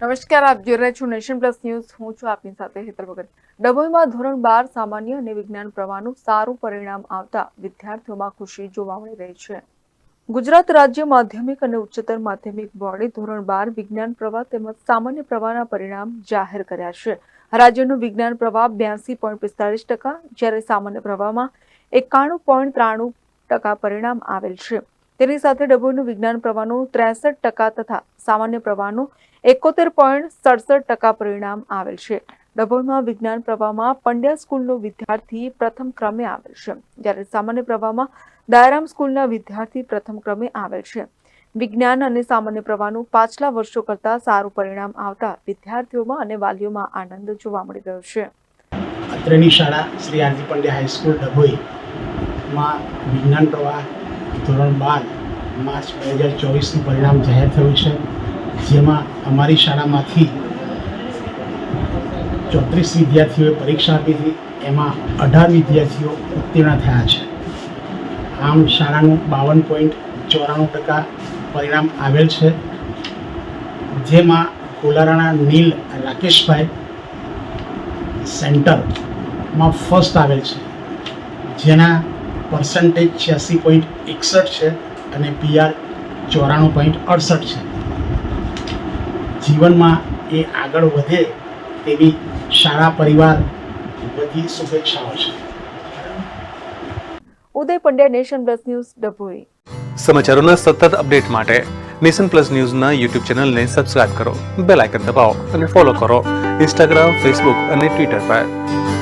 નમસ્કાર, આપ જોઈ રહ્યા છો નેશન પ્લસ ન્યૂઝ. હું છું આપની સાથે હેતર ભગત. ડભોઈમાં ધોરણ બાર સામાન્ય અને વિજ્ઞાન પ્રવાહનું સારું પરિણામ આવતા વિદ્યાર્થીઓમાં ખુશી જોવા મળી રહી છે. ગુજરાત રાજ્ય માધ્યમિક અને ઉચ્ચતર માધ્યમિક બોર્ડે ધોરણ બાર વિજ્ઞાન પ્રવાહ તેમજ સામાન્ય પ્રવાહના પરિણામ જાહેર કર્યા છે. રાજ્યનું વિજ્ઞાન પ્રવાહ બ્યાસી પોઈન્ટ પિસ્તાળીસ ટકા, જ્યારે સામાન્ય પ્રવાહમાં એકાણું પોઈન્ટ ત્રાણું ટકા પરિણામ આવેલ છે. તેની સાથે ડભોઈનું વિજ્ઞાન પ્રવાહનું ત્રેસઠ ટકા તથા સામાન્ય પ્રવાહનું એકોતેર પોઈન્ટ સડસઠ ટકા પરિણામ આવેલ છે. ડભોઈમાં વિજ્ઞાન પ્રવાહમાં પંડ્યા સ્કૂલનો વિદ્યાર્થી પ્રથમ ક્રમે આવેલ છે. જ્યારે સામાન્ય પ્રવાહમાં દયારામ સ્કૂલના વિદ્યાર્થી પ્રથમ ક્રમે આવેલ છે. વિજ્ઞાન અને સામાન્ય પ્રવાહનું પાછલા વર્ષો કરતાં સારું પરિણામ આવતા વિદ્યાર્થીઓમાં અને વાલીઓમાં આનંદ જોવા મળી રહ્યો છે. અત્રેની શાળા Shri RG Pandya high school ડભોઈમાં વિજ્ઞાન પ્રવાહ ધોરણ બાર, માર્ચ બે હજાર ચોવીસનું પરિણામ જાહેર થયું છે, જેમાં અમારી શાળામાંથી ચોત્રીસ વિદ્યાર્થીઓએ પરીક્ષા આપી હતી, એમાં અઢાર વિદ્યાર્થીઓ ઉત્તીર્ણ થયા છે. આમ શાળાનું બાવન પોઈન્ટ ચોરાણું ટકા પરિણામ આવેલ છે, જેમાં કોલારાના નીલ રાકેશભાઈ સેન્ટરમાં ફર્સ્ટ આવેલ છે, જેના પર્સન્ટેજ છ્યાસી પોઈન્ટ એકસઠ છે અને પીઆર ચોરાણું પોઈન્ટ અડસઠ છે. જીવનમાં એ આગળ વધે તેવી શાળા પરિવાર બધી શુભેચ્છાઓ છે. Uday Pandya nation plus news Dabhoi. સમાચારોના સતત અપડેટ માટે નેશન પ્લસ ન્યૂઝના યુટ્યુબ ચેનલને સબસ્ક્રાઇબ કરો બેલ આઇકન દબાવો અને ફોલો કરો ઇન્સ્ટાગ્રામ ફેસબુક અને ટ્વિટર પર.